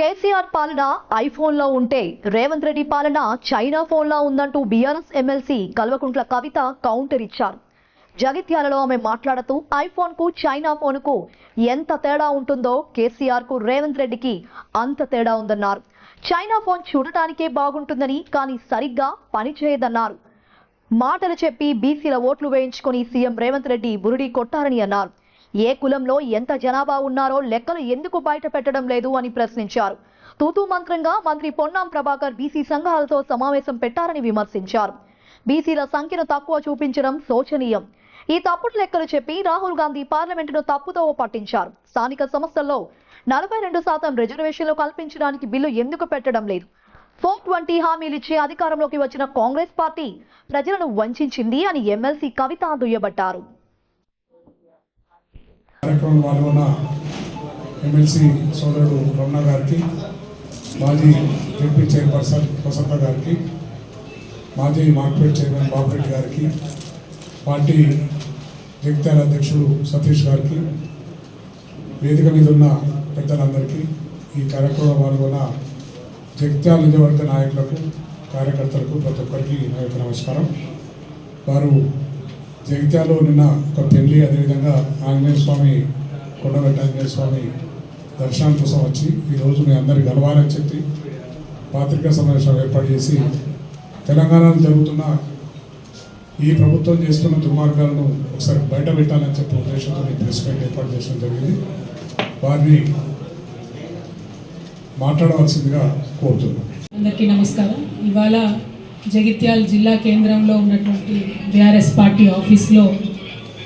కేసీఆర్ పాలన ఐఫోన్లో ఉంటే రేవంత్ రెడ్డి పాలన చైనా ఫోన్లో ఉందంటూ BRS MLC Kalvakuntla Kavitha counter ఇచ్చారు. జగిత్యాలలో ఆమె మాట్లాడుతూ ఐఫోన్కు చైనా ఫోన్కు ఎంత తేడా ఉంటుందో కేసీఆర్కు రేవంత్ రెడ్డికి అంత తేడా ఉందన్నారు. చైనా ఫోన్ చూడటానికే బాగుంటుందని కానీ సరిగ్గా పనిచేయదన్నారు మాటలు చెప్పి బీసీల ఓట్లు వేయించుకొని సీఎం రేవంత్ రెడ్డి బురుడి కొట్టారని అన్నారు. ఏ కులంలో ఎంత జనాభా ఉన్నారో లెక్కలు ఎందుకు బయట పెట్టడం లేదు అని ప్రశ్నించారు. తూతూ మంత్రంగా మంత్రి పొన్నాం ప్రభాకర్ బీసీ సంఘాలతో సమావేశం పెట్టారని విమర్శించారు. బీసీల సంఖ్యను తక్కువ చూపించడం శోచనీయం. ఈ తప్పుడు లెక్కలు చెప్పి రాహుల్ గాంధీ పార్లమెంటును తప్పుతో పట్టించారు. స్థానిక సంస్థల్లో నలభై రెండు శాతం రిజర్వేషన్లు కల్పించడానికి బిల్లు ఎందుకు పెట్టడం లేదు? ఫోర్ ట్వంటీ ఇచ్చి అధికారంలోకి వచ్చిన కాంగ్రెస్ పార్టీ ప్రజలను వంచింది అని ఎమ్మెల్సీ కవిత దుయ్యబట్టారు. కార్యక్రమంలో పాల్గొన్న ఎమ్మెల్సీ సోదరుడు రమణ గారికి మాజీ ఎంపీ చైర్పర్సన్ వసంత గారికి మాజీ మార్కెట్ చైర్మన్ బాబురెడ్డి గారికి పార్టీ జగిత్యాల అధ్యక్షుడు సతీష్ గారికి వేదిక మీద ఉన్న పెద్దలందరికీ ఈ కార్యక్రమంలో పాల్గొన్న జగిత్యాల నిజవర్గ నాయకులకు కార్యకర్తలకు ప్రతి ఒక్కరికి నా యొక్క నమస్కారం. వారు జగిత్యాలో నిన్న ఒక పెళ్ళి అదేవిధంగా ఆంజనేయ స్వామి కొండగట్ట ఆంజనేయ స్వామి దర్శనం కోసం వచ్చి ఈరోజు మీ అందరి గలవాలని చెప్పి పాత్రికా సమావేశం ఏర్పాటు చేసి తెలంగాణలో జరుగుతున్న ఈ ప్రభుత్వం చేస్తున్న దుర్మార్గాలను ఒకసారి బయట పెట్టాలని చెప్పి ఉద్దేశంతో ఈ ప్రెస్ మీట్ ఏర్పాటు చేయడం జరిగింది. వారిని మాట్లాడవలసిందిగా కోరుతున్నాను అందరికీ నమస్కారం. ఇవాళ జగిత్యాల జిల్లా కేంద్రంలో ఉన్నటువంటి బీఆర్ఎస్ పార్టీ ఆఫీస్లో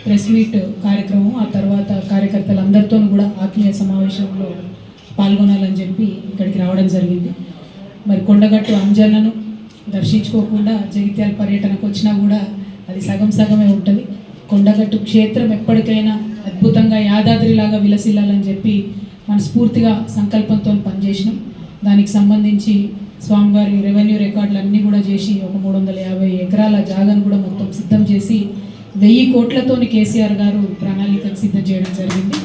ప్రెస్ మీట్ కార్యక్రమం ఆ తర్వాత కార్యకర్తలందరితో కూడా ఆత్మీయ సమావేశంలో పాల్గొనాలని చెప్పి ఇక్కడికి రావడం జరిగింది. మరి కొండగట్టు అంజన్నను దర్శించుకోకుండా జగిత్యాల పర్యటనకు వచ్చినా కూడా అది సగం సగమే ఉంటుంది. కొండగట్టు క్షేత్రం ఎప్పటికైనా అద్భుతంగా యాదాద్రిలాగా విలసిల్లాలని చెప్పి మనస్ఫూర్తిగా సంకల్పంతో పనిచేసినాం. దానికి సంబంధించి స్వామివారి రెవెన్యూ రికార్డులు అన్నీ కూడా చేసి ఒక మూడు వందల యాభై ఎకరాల జాగాను కూడా మొత్తం సిద్ధం చేసి వెయ్యి కోట్లతోని కేసీఆర్ గారు ప్రణాళికను సిద్ధం చేయడం జరిగింది.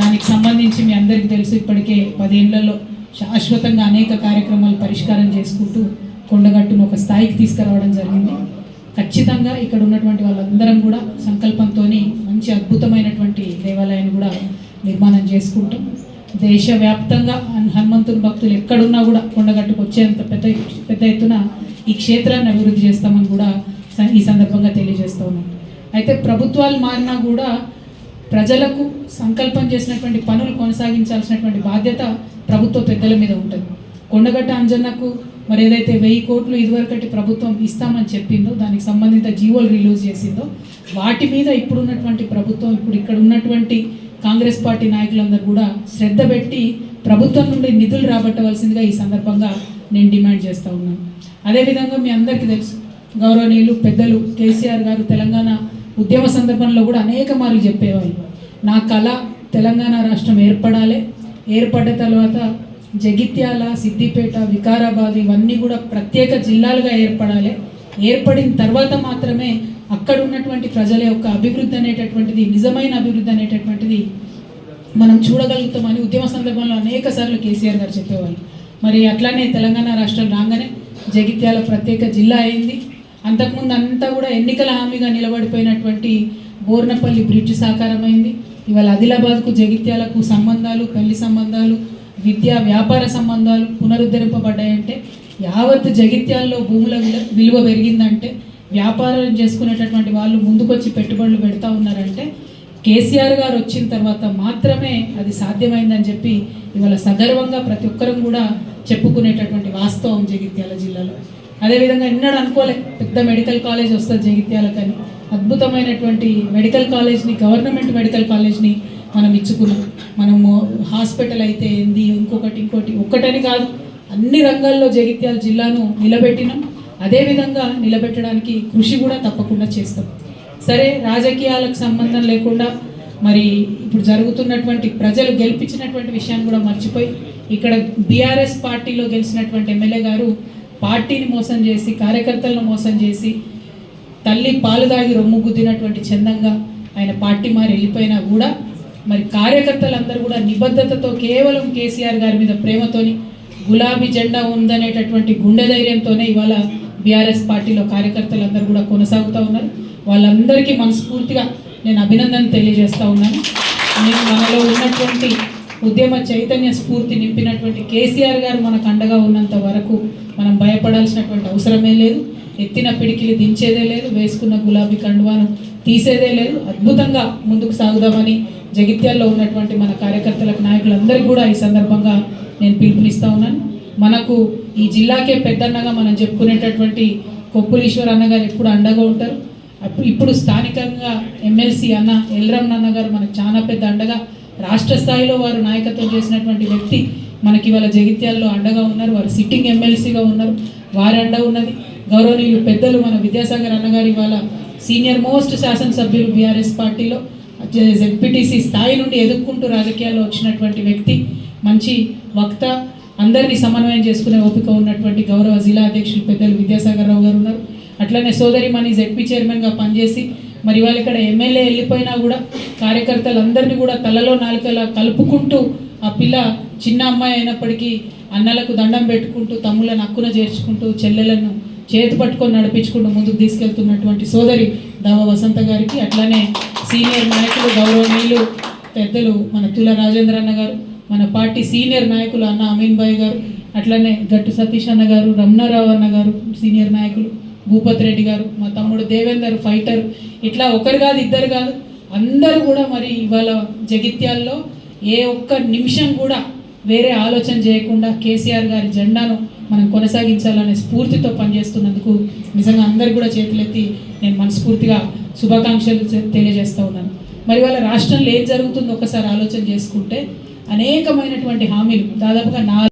దానికి సంబంధించి మీ అందరికీ తెలుసు ఇప్పటికే పదేళ్ళలో శాశ్వతంగా అనేక కార్యక్రమాలు పరిష్కారం చేసుకుంటూ కొండగట్టును ఒక స్థాయికి తీసుకురావడం జరిగింది. ఖచ్చితంగా ఇక్కడ ఉన్నటువంటి వాళ్ళందరం కూడా సంకల్పంతో మంచి అద్భుతమైనటువంటి దేవాలయాన్ని కూడా నిర్మాణం చేసుకుంటాం. దేశవ్యాప్తంగా హనుమంతుని భక్తులు ఎక్కడున్నా కూడా కొండగట్టుకు వచ్చేంత పెద్ద పెద్ద ఎత్తున ఈ క్షేత్రాన్ని అభివృద్ధి చేస్తామని కూడా ఈ సందర్భంగా తెలియజేస్తా అయితే ప్రభుత్వాలు మారినా కూడా ప్రజలకు సంకల్పం చేసినటువంటి పనులు కొనసాగించాల్సినటువంటి బాధ్యత ప్రభుత్వ పెద్దల మీద ఉంటుంది. కొండగట్ట అంజన్నకు మరి ఏదైతే వెయ్యి కోట్లు ఇదివరకటి ప్రభుత్వం ఇస్తామని చెప్పిందో దానికి సంబంధిత జీవోలు రిలీజ్ చేసిందో వాటి మీద ఇప్పుడున్నటువంటి ప్రభుత్వం ఇప్పుడు ఇక్కడ ఉన్నటువంటి కాంగ్రెస్ పార్టీ నాయకులందరూ కూడా శ్రద్ధ పెట్టి ప్రభుత్వం నుండి నిధులు రాబట్టవలసిందిగా ఈ సందర్భంగా నేను డిమాండ్ చేస్తూ ఉన్నాను. అదేవిధంగా మీ అందరికీ తెలుసు గౌరవనీయులు పెద్దలు కేసీఆర్ గారు తెలంగాణ ఉద్యమ సందర్భంలో కూడా అనేక మార్లు చెప్పేవాళ్ళు. నా కళ తెలంగాణ రాష్ట్రం ఏర్పడాలి. ఏర్పడ్డ తర్వాత జగిత్యాల సిద్దిపేట వికారాబాద్ ఇవన్నీ కూడా ప్రత్యేక జిల్లాలుగా ఏర్పడాలి. ఏర్పడిన తర్వాత మాత్రమే అక్కడ ఉన్నటువంటి ప్రజల యొక్క అభివృద్ధి అనేటటువంటిది నిజమైన అభివృద్ధి అనేటటువంటిది మనం చూడగలుగుతామని ఉద్యమ సందర్భంలో అనేక సార్లు కేసీఆర్ గారు చెప్పేవాళ్ళు. మరి అట్లానే తెలంగాణ రాష్ట్రం రాగానే జగిత్యాల ప్రత్యేక జిల్లా అయింది. అంతకుముందు అంతా కూడా ఎన్నికల హామీగా నిలబడిపోయినటువంటి బోర్నపల్లి బ్రిడ్జ్ సాకారమైంది. ఇవాళ ఆదిలాబాద్కు జగిత్యాలకు సంబంధాలు పెళ్ళి సంబంధాలు విద్య వ్యాపార సంబంధాలు పునరుద్ధరింపబడ్డాయంటే యావత్ జగిత్యాల్లో భూముల విలువ పెరిగిందంటే వ్యాపారం చేసుకునేటటువంటి వాళ్ళు ముందుకొచ్చి పెట్టుబడులు పెడతా ఉన్నారంటే కేసీఆర్ గారు వచ్చిన తర్వాత మాత్రమే అది సాధ్యమైందని చెప్పి ఇవాళ సగర్వంగా ప్రతి ఒక్కరం కూడా చెప్పుకునేటటువంటి వాస్తవం జగిత్యాల జిల్లాలో. అదేవిధంగా ఎన్నడూ అనుకోలే పెద్ద మెడికల్ కాలేజ్ వస్తుంది జగిత్యాలకని అద్భుతమైనటువంటి మెడికల్ కాలేజ్ని గవర్నమెంట్ మెడికల్ కాలేజ్ని మనం ఇచ్చుకున్నాం. మనము హాస్పిటల్ అయితే ఏంది ఇంకొకటి ఇంకోటి ఒక్కటని కాదు అన్ని రంగాల్లో జగిత్యాల జిల్లాను నిలబెట్టినాం. అదేవిధంగా నిలబెట్టడానికి కృషి కూడా తప్పకుండా చేస్తాం. సరే రాజకీయాలకు సంబంధం లేకుండా మరి ఇప్పుడు జరుగుతున్నటువంటి ప్రజలు గెలిపించినటువంటి విషయాన్ని కూడా మర్చిపోయి ఇక్కడ బీఆర్ఎస్ పార్టీలో గెలిచినటువంటి ఎమ్మెల్యే గారు పార్టీని మోసం చేసి కార్యకర్తలను మోసం చేసి తల్లి పాలు దాగి రొమ్ము గుద్దినటువంటి చందంగా ఆయన పార్టీ మారి వెళ్ళిపోయినా కూడా మరి కార్యకర్తలందరూ కూడా నిబద్ధతతో కేవలం కేసీఆర్ గారి మీద ప్రేమతోని గులాబీ జెండా ఉందనేటటువంటి గుండె ధైర్యంతోనే ఇవాళ బీఆర్ఎస్ పార్టీలో కార్యకర్తలందరూ కూడా కొనసాగుతూ ఉన్నారు. వాళ్ళందరికీ మనస్ఫూర్తిగా నేను అభినందన తెలియజేస్తూ ఉన్నాను. నేను మనలో ఉన్నటువంటి ఉద్యమ చైతన్య స్ఫూర్తి నింపినటువంటి కేసీఆర్ గారు మనకు అండగా ఉన్నంత వరకు మనం భయపడాల్సినటువంటి అవసరమే లేదు. ఎత్తిన పిడికిలి దించేదే లేదు. వేసుకున్న గులాబీ కండువాను తీసేదే లేదు. అద్భుతంగా ముందుకు సాగుదామని జగిత్యాల్లో ఉన్నటువంటి మన కార్యకర్తలకు నాయకులందరికీ కూడా ఈ సందర్భంగా నేను పిలుపునిస్తూ ఉన్నాను. మనకు ఈ జిల్లాకే పెద్దన్నగా మనం చెప్పుకునేటటువంటి కొప్పులీశ్వర్ అన్నగారు ఎప్పుడు అండగా ఉంటారు. అప్పుడు ఇప్పుడు స్థానికంగా ఎమ్మెల్సీ అన్న ఎల్రమ్ అన్న గారు మనకు చాలా పెద్ద అండగా రాష్ట్ర స్థాయిలో వారు నాయకత్వం చేసినటువంటి వ్యక్తి మనకి ఇవాళ జగిత్యాల్లో అండగా ఉన్నారు. వారు సిట్టింగ్ ఎమ్మెల్సీగా ఉన్నారు. వారి అండ ఉన్నది. గౌరవనీయులు పెద్దలు మన విద్యాసాగర్ అన్నగారు ఇవాళ సీనియర్ మోస్ట్ శాసనసభ్యులు బీఆర్ఎస్ పార్టీలో జెడ్పీటీసీ స్థాయి నుండి ఎదుర్కొంటూ రాజకీయాల్లో వచ్చినటువంటి వ్యక్తి. మంచి వక్త అందరినీ సమన్వయం చేసుకునే ఓపిక ఉన్నటువంటి గౌరవ జిల్లా అధ్యక్షులు పెద్దలు విద్యాసాగర్ రావు గారు ఉన్నారు. అట్లనే సోదరి మనీ జెడ్పీ చైర్మన్గా పనిచేసి మరి వాళ్ళు ఇక్కడ ఎమ్మెల్యే వెళ్ళిపోయినా కూడా కార్యకర్తలందరినీ కూడా తలలో నాలుకలా కలుపుకుంటూ ఆ పిల్ల చిన్న అమ్మాయి అయినప్పటికీ అన్నలకు దండం పెట్టుకుంటూ తమ్ముళ్ళను హక్కున చేర్చుకుంటూ చెల్లెలను చేతి పట్టుకొని నడిపించుకుంటూ ముందుకు తీసుకెళ్తున్నటువంటి సోదరి దావ వసంత గారికి అట్లానే సీనియర్ నాయకులు గౌరవనీయులు పెద్దలు మన తుల రాజేంద్ర అన్న గారు మన పార్టీ సీనియర్ నాయకులు అన్న అమీన్ భాయ్ గారు అట్లనే గట్టు సతీష్ అన్న గారు రమణారావు అన్న గారు సీనియర్ నాయకులు భూపత్ రెడ్డి గారు మా తమ్ముడు దేవేందర్ ఫైటర్ ఇట్లా ఒకరు కాదు ఇద్దరు కాదు అందరూ కూడా మరి ఇవాళ జగిత్యాల్లో ఏ ఒక్క నిమిషం కూడా వేరే ఆలోచన చేయకుండా కేసీఆర్ గారి జెండాను మనం కొనసాగించాలనే స్ఫూర్తితో పనిచేస్తున్నందుకు నిజంగా అందరు కూడా చేతులెత్తి నేను మనస్ఫూర్తిగా శుభాకాంక్షలు తెలియజేస్తూ ఉన్నాను. మరి వాళ్ళ రాష్ట్రంలో ఏం జరుగుతుందో ఒకసారి ఆలోచన చేసుకుంటే అనేకమైనటువంటి హామీలు. దాదాపుగా నాలుగు